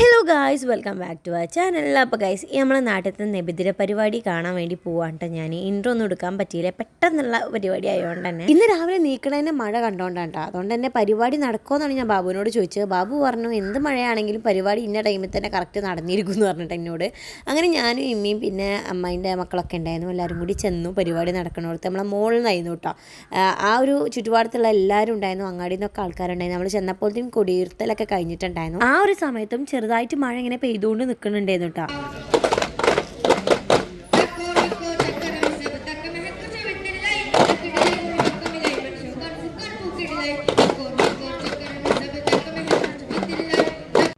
he hello guys welcome back to ആ channel അപ്പോൾ guys നമ്മളെ നാട്ടിലത്തെ നബിദിര പരിപാടി കാണാൻ വേണ്ടി പോവാണ്ട് ഞാൻ ഇൻട്രോ ഒന്നും എടുക്കാൻ പറ്റിയില്ല പെട്ടെന്നുള്ള പരിപാടി ആയതുകൊണ്ട് തന്നെ. ഇന്ന് രാവിലെ നീക്കണേനെ മഴ കണ്ടോണ്ടാണ് കേട്ടോ അതുകൊണ്ട് തന്നെ പരിപാടി നടക്കുമെന്നാണ് ഞാൻ ബാബുവിനോട് ചോദിച്ചത്. ബാബു പറഞ്ഞു എന്ത് മഴയാണെങ്കിലും പരിപാടി ഇന്ന ടൈമിൽ തന്നെ കറക്റ്റ് നടന്നിരിക്കും എന്ന് പറഞ്ഞിട്ട് എന്നോട്. അങ്ങനെ ഞാനും ഇമ്മയും പിന്നെ അമ്മേന്റെ മക്കളൊക്കെ ഉണ്ടായിരുന്നു. എല്ലാവരും കൂടി ചെന്നു പരിപാടി നടക്കണോടത്ത്. നമ്മളെ മോളിൽ നിന്നായിരുന്നു കേട്ടോ ആ ഒരു ചുറ്റുപാടത്തുള്ള എല്ലാവരും ഉണ്ടായിരുന്നു. അങ്ങാടിയിൽ നിന്നൊക്കെ ആൾക്കാരുണ്ടായിരുന്നു. നമ്മൾ ചെന്നപ്പോഴത്തേക്കും കൊടിയിരുത്തലൊക്കെ കഴിഞ്ഞിട്ടുണ്ടായിരുന്നു. ആ ഒരു സമയത്തും ചെറുതായിട്ട് മഴ ഇങ്ങനെ പെയ്തുകൊണ്ട് നിൽക്കുന്നുണ്ടായിരുന്നു കേട്ടോ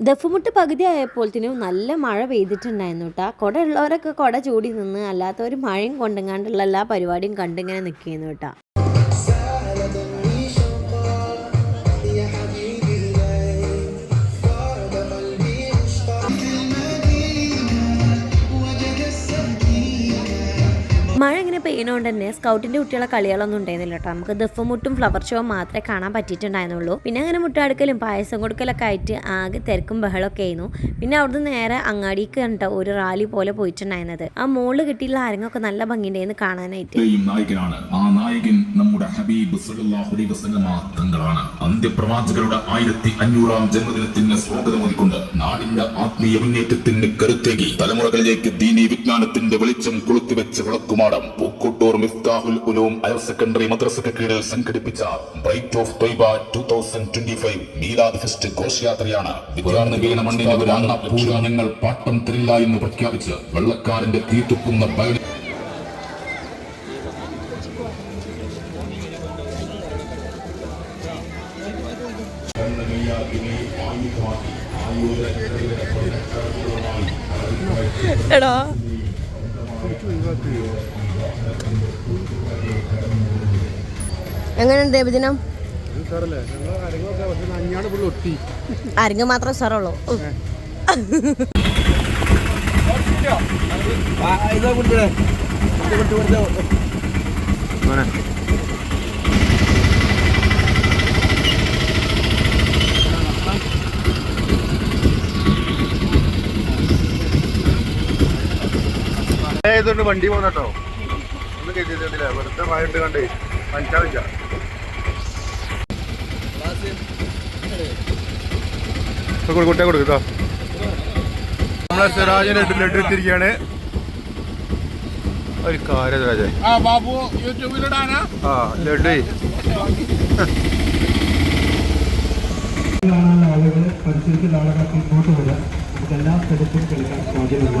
ദഫുമുട്ട് പകുതി ആയപ്പോഴത്തേനും നല്ല മഴ പെയ്തിട്ടുണ്ടായിരുന്നു കേട്ടോ കുട ഉള്ളവരൊക്കെ കുട ചൂടി നിന്ന് അല്ലാത്തവർ മഴയും കൊണ്ടുങ്ങാണ്ടുള്ള എല്ലാ പരിപാടിയും കണ്ടിങ്ങനെ നിൽക്കുന്നു കേട്ടോ പെയ്യണോണ്ട് തന്നെ സ്കൗട്ടിന്റെ കുട്ടികളെ കളികളൊന്നും ഉണ്ടായിരുന്നില്ല കേട്ടോ. നമുക്ക് ദഫ് മുട്ടും ഫ്ലവർ ഷോ മാത്രമേ കാണാൻ പറ്റിയിട്ടുണ്ടായിരുന്നുള്ളൂ. പിന്നെ അങ്ങനെ മുട്ടടുക്കലും പായസം കൊടുക്കലൊക്കെ ആയിട്ട് ആകെ തിരക്കും ബഹളമൊക്കെ ആയിരുന്നു. പിന്നെ അവിടുന്ന് നേരെ അങ്ങാടിക്ക് കണ്ടോ ഒരു റാലി പോലെ പോയിട്ടുണ്ടായിരുന്നത്. ആ മോൾ കിട്ടിയുള്ള ആരെങ്കിലൊക്കെ നല്ല ഭംഗിയുണ്ടായിരുന്നു കാണാനായിട്ട്. നായകനാണ്. ആ ഹബീബ് തങ്ങളാണ്. അന്ത്യപ്രവാചകരുടെ ആയിരത്തി അഞ്ഞൂറാം ജന്മദിനത്തിന് സ്വാഗതമൊരുക്കൊണ്ട് നാടിന്റെ ആത്മീയ മുന്നേറ്റത്തിന് കരുത്തേകി തലമുറകളിലേക്ക് ദീനി വിജ്ഞാനത്തിന്റെ വെളിച്ചം കൊളുത്തിവെച്ച് വിളക്കുമാടം പൂക്കോട്ടൂർ മിഫ്താഹുൽ ഉലൂം ഹയർ സെക്കൻഡറി മദ്രസക്ക് കീഴിൽ സംഘടിപ്പിച്ച bright of Thoiba two thousand twenty five Milad fest ഘോഷയാത്രയാണ്. വീണ മണ്ണിന് ഒരു അന്നപൂര ഞങ്ങൾ പാട്ടം തരില്ല എന്ന് പ്രഖ്യാപിച്ച് വെള്ളക്കാരന്റെ തീത്തുക്കുന്ന ബൈ എടാ. എങ്ങനെയുണ്ട് ദേവദിനം അരങ്ങ് മാത്രം സാറുള്ളൂ വണ്ടി പോന്നട്ടോ. കരുതിയിട്ടില്ല വെറുതെ കണ്ടേ മനസ്സിലാവില്ല. കൊടുക്കട്ടെ കൊടുക്കട്ടോ നമ്മളെ സിറാജിന് എത്തിരിക്കുകയാണ് ഒരു കാര്യം സിറാജ്. ആ ബാബു യൂട്യൂബിലിടാനാ? ആ ലഡു. ആളുകൾ പരിശീലിക്കുന്ന ആളുകൾക്ക് ഇങ്ങോട്ട് വരാം. നമുക്ക് എല്ലാ സ്ഥലത്തും കളിക്കാൻ സാധ്യതയുള്ള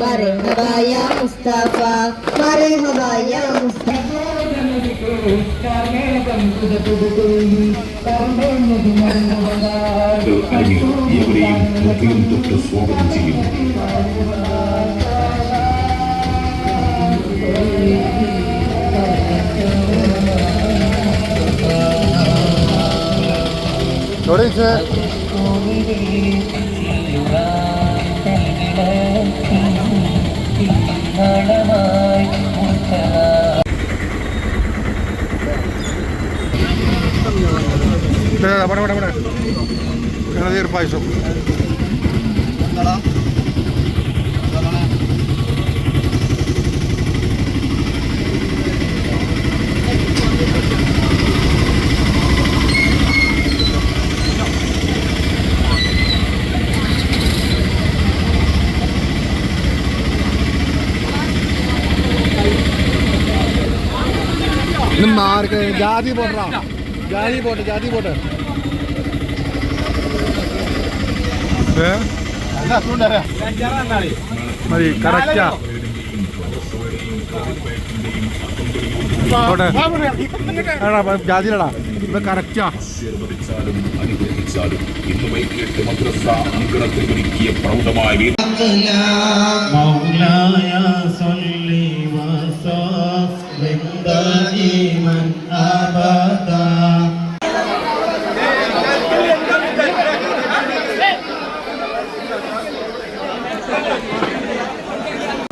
മരഹബായ മുസ്തഫ മരഹബായ മുസ്തഫ എവരെയും ഹൃദയം തൊട്ട് സ്വാഗതം ചെയ്യുന്നു What is it? പടം പടം പടം കിണതീർ പായസം. ജാതി പോട്ടാ ജാതി പോട്ടെ ജാതി പോട്ടെ മതി കറക്റ്റാ ജാതിയിലടാ ഇപ്പൊ കറക്റ്റാ ആശീർവദിച്ചാലും അനുഗ്രഹിച്ചാലും ഇന്ന് വൈകിട്ട് മദ്രസ അങ്കണത്തിൽ ഒരുക്കിയ പ്രൗഢമായ വീ- مولاي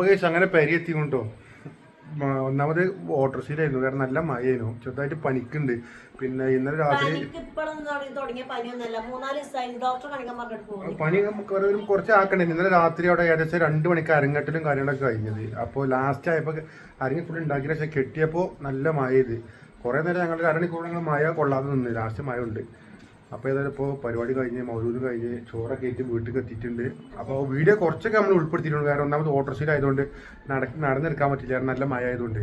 മുകേഷ് അങ്ങനെ പരിയെത്തി കൊണ്ടോ ഒന്നാമത് ഓട്ടർ സീലായിരുന്നു കാരണം നല്ല മഴയായിരുന്നു. ചെറുതായിട്ട് പനിക്കുണ്ട്. പിന്നെ ഇന്നലെ രാത്രി പനി നമുക്ക് കുറച്ച് ആക്കണ്ടേ? ഇന്നലെ രാത്രി അവിടെ ഏകദേശം രണ്ട് മണിക്ക് അരങ്ങട്ടലും കാര്യങ്ങളൊക്കെ കഴിഞ്ഞത്. അപ്പോൾ ലാസ്റ്റ് ആയപ്പോൾ അരങ്ങി ഫുഡ് ഉണ്ടാക്കിയ പക്ഷെ കെട്ടിയപ്പോൾ നല്ല മഴ ഇത് കുറേ നേരം ഞങ്ങൾ അരണിക്കൂടെ ഞങ്ങൾ മഴ കൊള്ളാതെ നിന്ന്. ലാസ്റ്റ് മഴ ഉണ്ട്. അപ്പോൾ ഏതായാലും ഇപ്പോൾ പരിപാടി കഴിഞ്ഞ് മൗലൂദ് കഴിഞ്ഞ് ചോറൊക്കെ ആയിട്ട് വീട്ടിൽ എത്തിയിട്ടുണ്ട്. അപ്പോൾ വീഡിയോ കുറച്ചൊക്കെ നമ്മൾ ഉൾപ്പെടുത്തിയിട്ടുണ്ട് കാരണം ഒന്നാമത് ഓട്ടോറിക്ഷയിൽ ആയതുകൊണ്ട് നട നടന്നെടുക്കാൻ പറ്റില്ല. നല്ല മഴ ആയതുകൊണ്ട്.